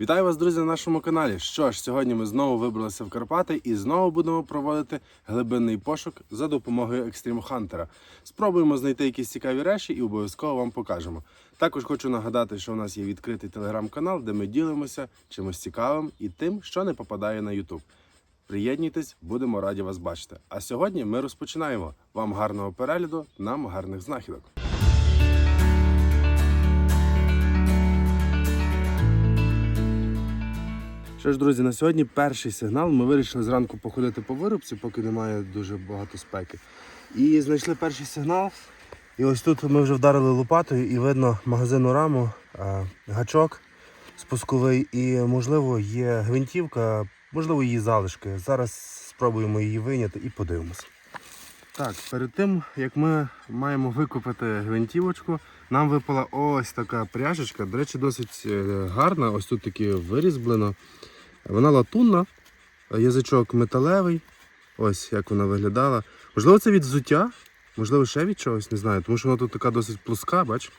Вітаю вас, друзі, на нашому каналі. Що ж, сьогодні ми знову вибралися в Карпати і знову будемо проводити глибинний пошук за допомогою Екстрім Хантера. Спробуємо знайти якісь цікаві речі і обов'язково вам покажемо. Також хочу нагадати, що у нас є відкритий телеграм-канал, де ми ділимося чимось цікавим і тим, що не попадає на YouTube. Приєднуйтесь, будемо раді вас бачити. А сьогодні ми розпочинаємо. Вам гарного перегляду, нам гарних знахідок. Що ж, друзі, на сьогодні перший сигнал. Ми вирішили зранку походити по вирубці, поки немає дуже багато спеки. І знайшли перший сигнал. І ось тут ми вже вдарили лопатою і видно магазинну раму, гачок спусковий і, можливо, є гвинтівка, можливо, її залишки. Зараз спробуємо її вийняти і подивимося. Так, перед тим, як ми маємо викупити гвинтівочку, нам випала ось така пряжечка. До речі, досить е, гарна. Ось тут таке вирізблено. Вона латунна, язичок металевий. Ось як вона виглядала. Можливо, це від взуття, можливо, ще від чогось, не знаю. Тому що вона тут така досить плоска, бач?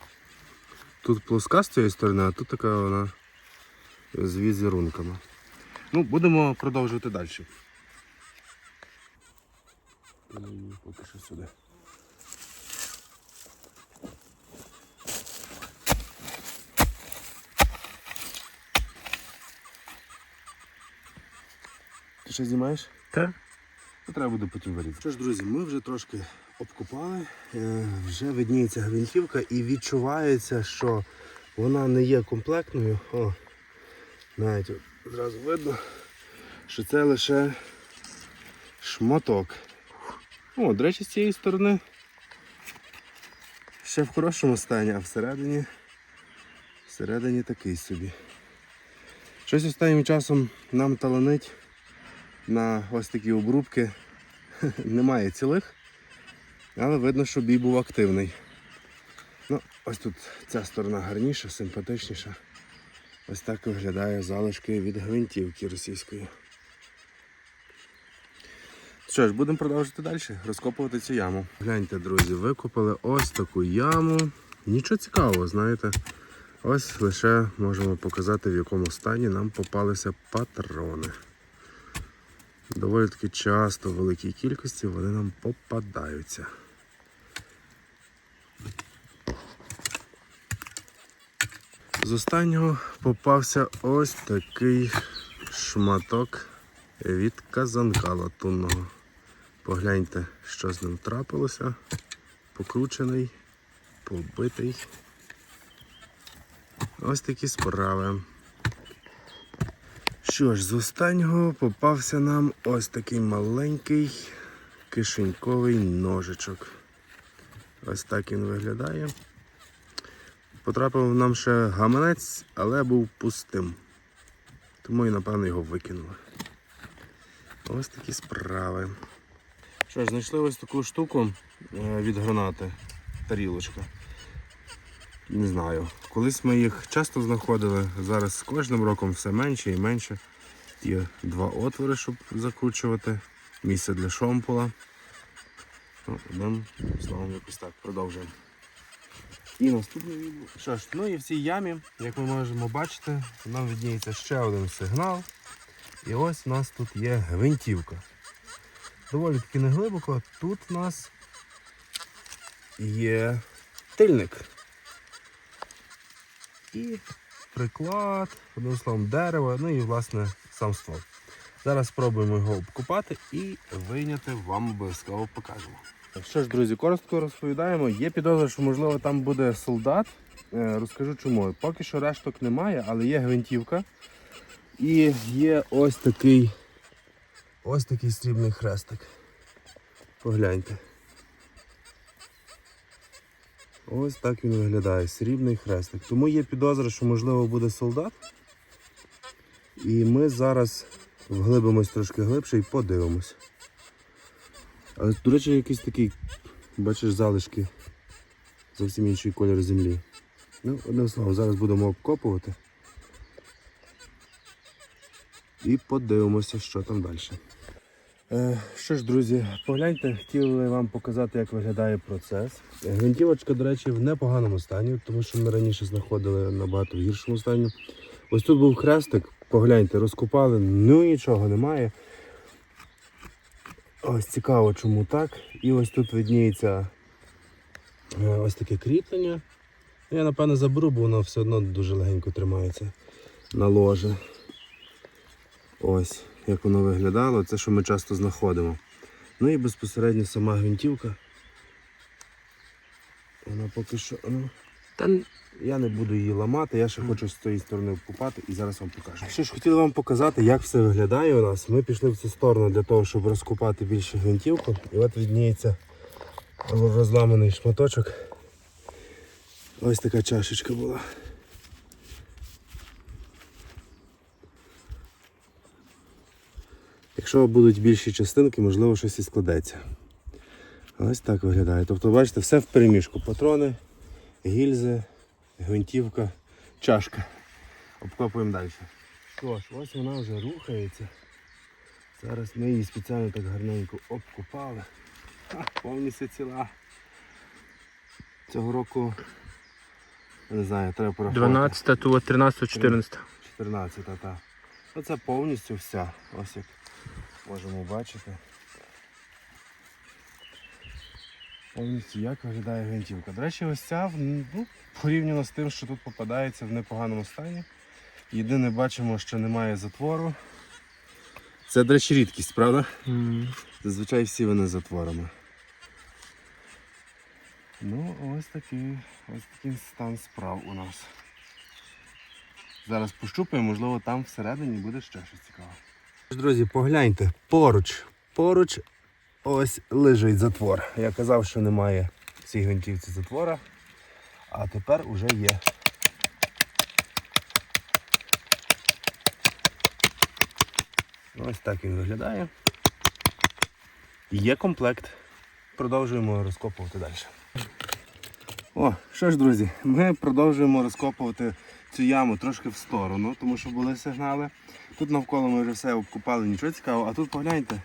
Тут плоска з цієї сторони, а тут така вона з візерунками. Ну, будемо продовжувати далі. Поки що сюди. Ти ще знімаєш? Так. То треба буде потім вирізати. Що ж, друзі, ми вже трошки обкопали, е, вже видніється гвинтівка і відчувається, що вона не є комплектною. О, навіть от зразу видно, що це лише шматок. О, до речі, з цієї сторони ще в хорошому стані, а всередині, всередині такий собі. Щось останнім часом нам таланить на ось такі обрубки. Немає цілих, але видно, що бій був активний. Ну, ось тут ця сторона гарніша, симпатичніша. Ось так виглядає залишки від гвинтівки російської. Що ж, будемо продовжувати далі, розкопувати цю яму. Гляньте, друзі, викопали ось таку яму. Нічого цікавого, знаєте. Ось лише можемо показати, в якому стані нам попалися патрони. Доволі таки часто в великій кількості вони нам попадаються. З останнього попався ось такий шматок від казанка латунного. Погляньте, що з ним трапилося. Покручений, побитий. Ось такі справи. Що ж, з останнього попався нам ось такий маленький кишеньковий ножичок. Ось так він виглядає. Потрапив нам ще гаманець, але був пустим. Тому і, напевно, його викинули. Ось такі справи. Що ж, знайшли ось таку штуку е, від гранати. Тарілочка. Не знаю. Колись ми їх часто знаходили, зараз з кожним роком все менше і менше. Є два отвори, щоб закручувати, місце для шомпола. Ну, словом якось так, продовжуємо. І наступне відео. Що ж, ну і в цій ямі, як ми можемо бачити, нам відніється ще один сигнал. І ось у нас тут є гвинтівка. Доволі таки неглибоко. Тут у нас є тильник. І приклад, одним словом, дерево, ну і власне сам ствол. Зараз спробуємо його обкопати і вийняти вам обов'язково покажемо. Що ж, друзі, коротко розповідаємо. Є підозра, що можливо там буде солдат. Е, Розкажу чому. Поки що решток немає, але є гвинтівка. І є ось такий ось такий срібний хрестик. Погляньте. Ось так він виглядає, срібний хрестик. Тому є підозра, що можливо буде солдат. І ми зараз вглибимось трошки глибше і подивимось. Але, до речі, якийсь такий, бачиш, залишки зовсім інший кольор землі. Ну, одним словом, зараз будемо обкопувати. І подивимося, що там далі. Е, Що ж, друзі, погляньте, хотіли вам показати, як виглядає процес. Гвинтівочка, до речі, в непоганому стані, тому що ми раніше знаходили набагато в гіршому стані. Ось тут був хрестик, погляньте, розкопали, ну нічого немає. Ось цікаво, чому так. І ось тут видніється е, ось таке кріплення. Я напевно заберу, бо воно все одно дуже легенько тримається на ложе. Ось, як воно виглядало, це що ми часто знаходимо. Ну і безпосередньо сама гвинтівка. Вона поки що. Ну, та я не буду її ламати, я ще хочу з цієї сторони вкупати і зараз вам покажу. Ще ж хотів вам показати, як все виглядає у нас. Ми пішли в цю сторону для того, щоб розкупати більше гвинтівку. І от відніється розламаний шматочок. Ось така чашечка була. Якщо будуть більші частинки, можливо, щось і складеться. Ось так виглядає. Тобто, бачите, все в переміжку. Патрони, гільзи, гвинтівка, чашка. Обкопуємо далі. Що ж, ось вона вже рухається. Зараз ми її спеціально так гарненько обкопали. Ха, повністю ціла. Цього року, я не знаю, треба порахувати. 12, то 13, 14. 14, так. Оце повністю вся. Ось як можемо бачити. Повністю як виглядає гвинтівка. До речі, ось ця ну, порівняно з тим, що тут попадається в непоганому стані. Єдине бачимо, що немає затвору. Це, до речі, рідкість, правда? Зазвичай всі вони з затворами. Ну, ось такий, ось такий стан справ у нас. Зараз пощупаємо, можливо, там всередині буде ще щось цікаве. Друзі, погляньте, поруч, поруч ось лежить затвор. Я казав, що немає в цій гвинтівці затвора, а тепер уже є. Ось так він виглядає. Є комплект. Продовжуємо розкопувати далі. О, що ж, друзі, ми продовжуємо розкопувати цю яму трошки в сторону, тому що були сигнали. Тут навколо ми вже все обкопали, нічого цікавого, а тут погляньте.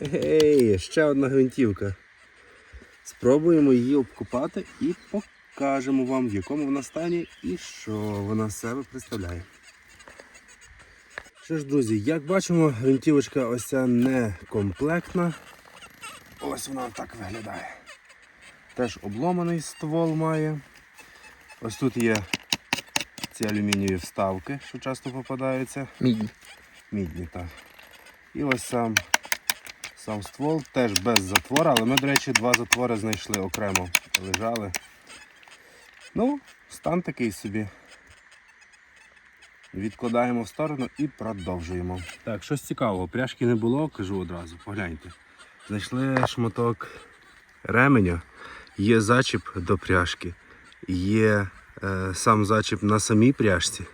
Гей, ще одна гвинтівка. Спробуємо її обкопати і покажемо вам, в якому вона стані і що вона з себе представляє. Що ж, друзі, як бачимо, гвинтівочка ось ця не комплектна. Ось вона так виглядає. Теж обломаний ствол має. Ось тут є ці алюмінієві вставки, що часто попадаються. Мідні. Мідні, так. І ось сам, сам ствол теж без затвора, але ми, до речі, два затвори знайшли окремо, лежали. Ну, стан такий собі. Відкладаємо в сторону і продовжуємо. Так, щось цікавого. Пряжки не було, кажу одразу, погляньте. Знайшли шматок ременя, є зачіп до пряжки, є сам зачіп на самій пряжці,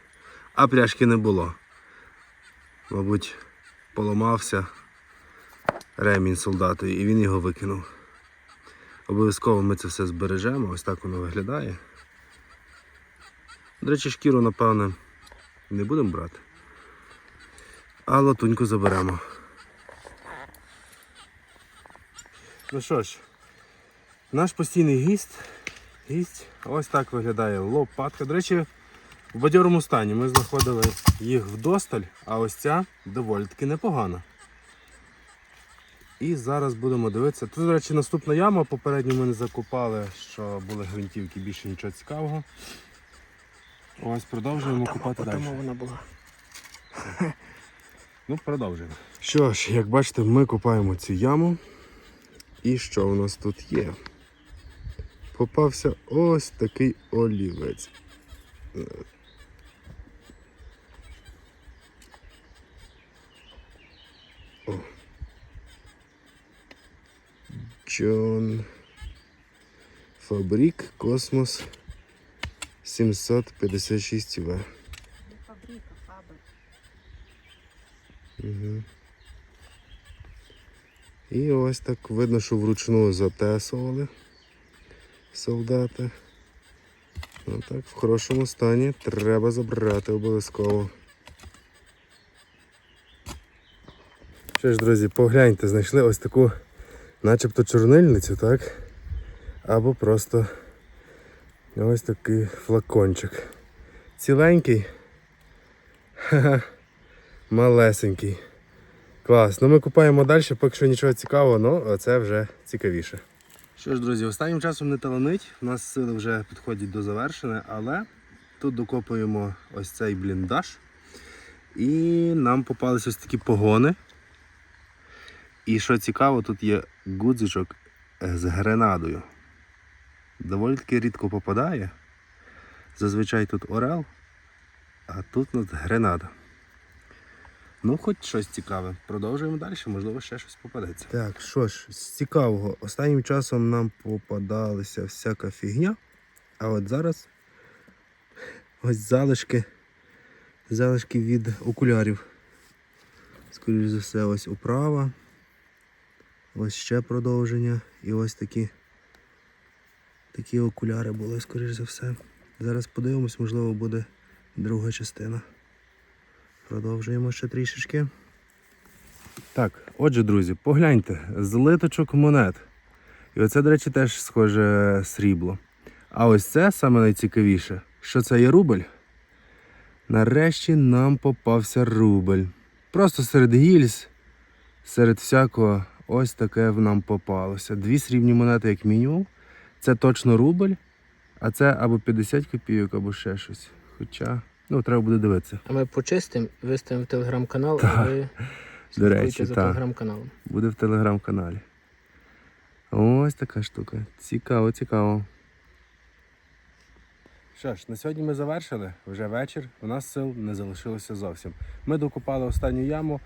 а пряжки не було. Мабуть, поламався ремінь солдату і він його викинув. Обов'язково ми це все збережемо, ось так воно виглядає. До речі, шкіру, напевне, не будемо брати. А латуньку заберемо. Ну що ж, наш постійний гість, гість ось так виглядає лопатка. До речі, в бадьорому стані ми знаходили їх вдосталь, а ось ця доволі таки непогана. І зараз будемо дивитися. Тут, до речі, наступна яма. Попередньо ми не закопали, що були гвинтівки, більше нічого цікавого. Ось продовжуємо купати далі. Тому вона була. Ну, продовжуємо. Що ж, як бачите, ми копаємо цю яму. І що у нас тут є? Попався ось такий олівець. О. Джон Фабрик Космос 756 В. Фабрика, фабрика. Угу. І ось так видно, що вручну затесували солдати. Ну так, в хорошому стані треба забрати обов'язково. Що ж, друзі, погляньте, знайшли ось таку начебто чорнильницю, так? Або просто ось такий флакончик. ціленький. Ха-ха. Малесенький. Клас. Ну ми купаємо далі, поки що нічого цікавого, але це вже цікавіше. Що ж, друзі, останнім часом не таланить. У нас сили вже підходять до завершення, але тут докопуємо ось цей бліндаж. І нам попалися ось такі погони. І що цікаво, тут є гудзичок з гренадою. Доволі таки рідко попадає. Зазвичай тут орел, а тут гренада. Ну, хоч щось цікаве. Продовжуємо далі, можливо, ще щось попадеться. Так, що ж, з цікавого. Останнім часом нам попадалася всяка фігня. А от зараз ось залишки. Залишки від окулярів. Скоріше за все, ось управа. Ось ще продовження. І ось такі, такі окуляри були, скоріш за все. Зараз подивимось, можливо, буде друга частина. Продовжуємо ще трішечки. Так, отже, друзі, погляньте, злиточок монет. І оце, до речі, теж схоже срібло. А ось це саме найцікавіше, що це є рубль. Нарешті нам попався рубль. Просто серед гільз, серед всякого, ось таке нам попалося. Дві срібні монети, як мінімум. Це точно рубль, а це або 50 копійок, або ще щось. Хоча, ну, треба буде дивитися. А ми почистимо, виставимо в телеграм-канал, а ви до речі, за телеграм-каналом. Буде в телеграм-каналі. Ось така штука. Цікаво, цікаво. Що ж, на сьогодні ми завершили. Вже вечір. У нас сил не залишилося зовсім. Ми докопали останню яму.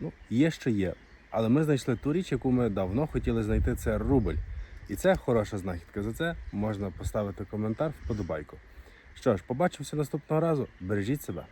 Ну, є ще є. Але ми знайшли ту річ, яку ми давно хотіли знайти. Це рубль. І це хороша знахідка. За це можна поставити коментар, вподобайку. Що ж, побачимося наступного разу. Бережіть себе.